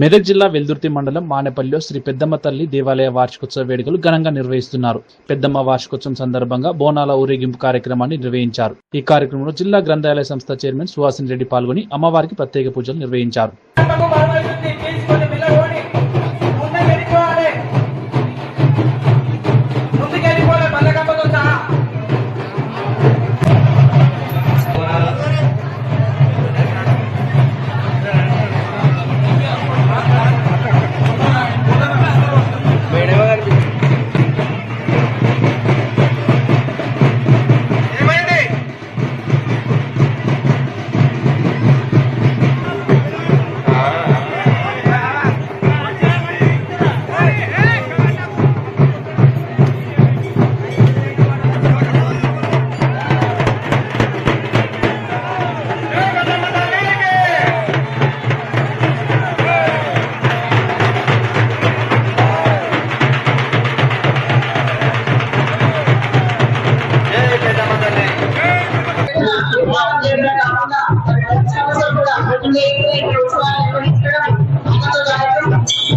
మెదక్ జిల్లా వెల్దుర్తి మండలం మానేపల్లిలో శ్రీ పెద్దమ్మ తల్లి దేవాలయ వార్షికోత్సవ వేడుకలు ఘనంగా నిర్వహిస్తున్నారు. పెద్దమ్మ వార్షికోత్సవం సందర్భంగా బోనాల ఊరేగింపు కార్యక్రమాన్ని నిర్వహించారు. ఈ కార్యక్రమంలో జిల్లా గ్రంథాలయ సంస్థ చైర్మన్ సుహాసిన్ రెడ్డి పాల్గొని అమ్మవారికి ప్రత్యేక పూజలు నిర్వహించారు.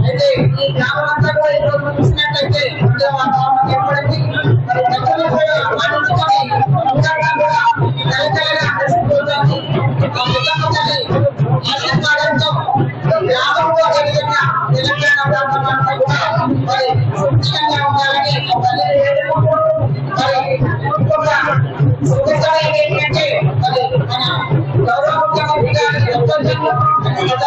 అయితే ఈ గ్రామం అంతా కూడా ఈరోజు చూసినట్లయితే వాతావరణం ఏర్పడింది Thank you.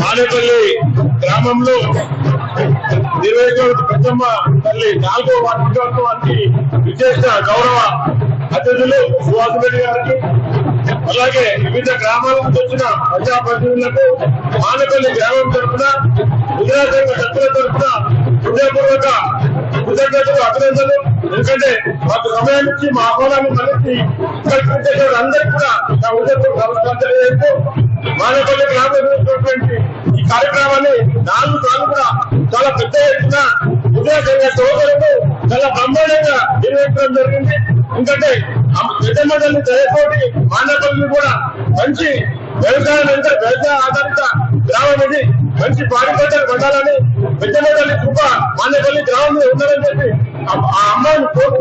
మానేపల్లి గ్రామంలో నిర్వహించిన పెద్దమ్మ తల్లి నాలుగో వార్షికోత్సవానికి విశేష గౌరవ అతిథులు సుహాస్ రెడ్డి గారికి అలాగే వివిధ గ్రామాల నుంచి వచ్చిన ప్రజాప్రతినిధులకు మానేపల్లి గ్రామం తరఫున గుజరాత్ సంఘ సభ్యుల తరఫున హృదయపూర్వక కృతజ్ఞతలు అభినందనలు. ఎందుకంటే మాకు సమయానికి మా ఆహ్వానాన్ని మనకి ఇక్కడికి అందరికీ కూడా నా హృదయపూర్వక నమస్కారం తెలియజేస్తూ మానేపల్లి ఈ కార్యక్రమాన్ని నాలుగు సార్లు కూడా చాలా పెద్ద ఎత్తున ఉదయ సోదరులు చాలా బ్రహ్మాండంగా నిర్వహించడం జరిగింది. ఎందుకంటే పెద్దమ్మల్ని దయతోటి మానేపల్లి కూడా మంచి వ్యవసాయం అంటే వ్యవసాయ ఆధారిత గ్రామం ఇది. మంచి పాడి పంటలు పండాలని పెద్దమ్మల్లి కృప మానేపల్లి గ్రామంలో ఉండాలని చెప్పి of our own good